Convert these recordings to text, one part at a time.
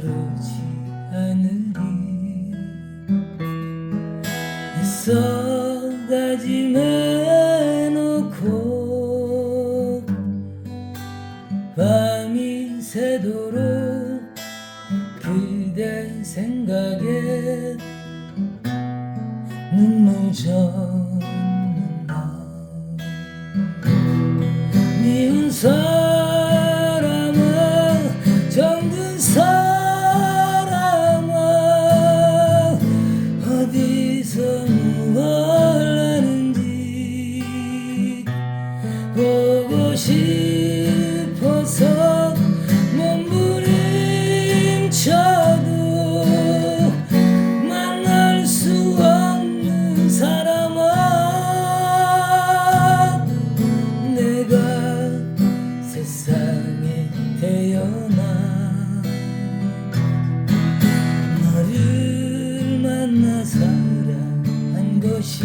그러지 않으리. 있어 다짐해놓고 밤이 새도록 그대 생각에 눈물 젖 너만 너를 만나 사랑한 것이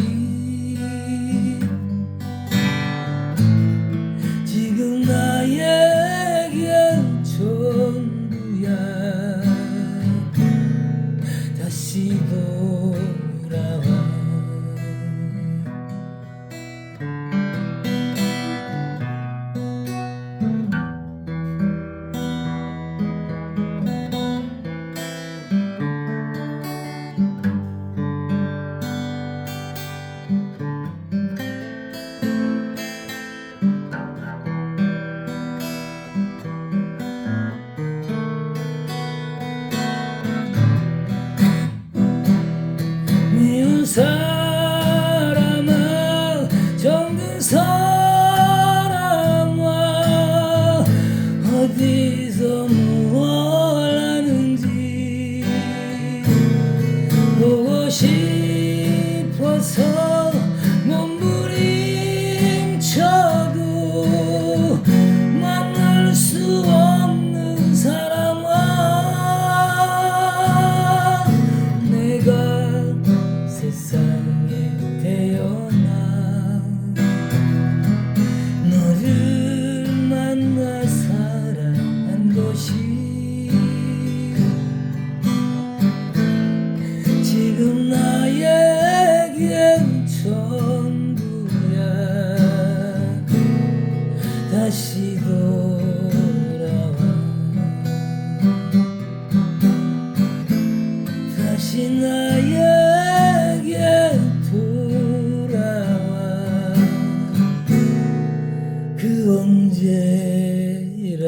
지금 나에겐 전부야. 다시 돌아와. love. 다시 돌아와. 다시 나에게 돌아와. 그 언제라도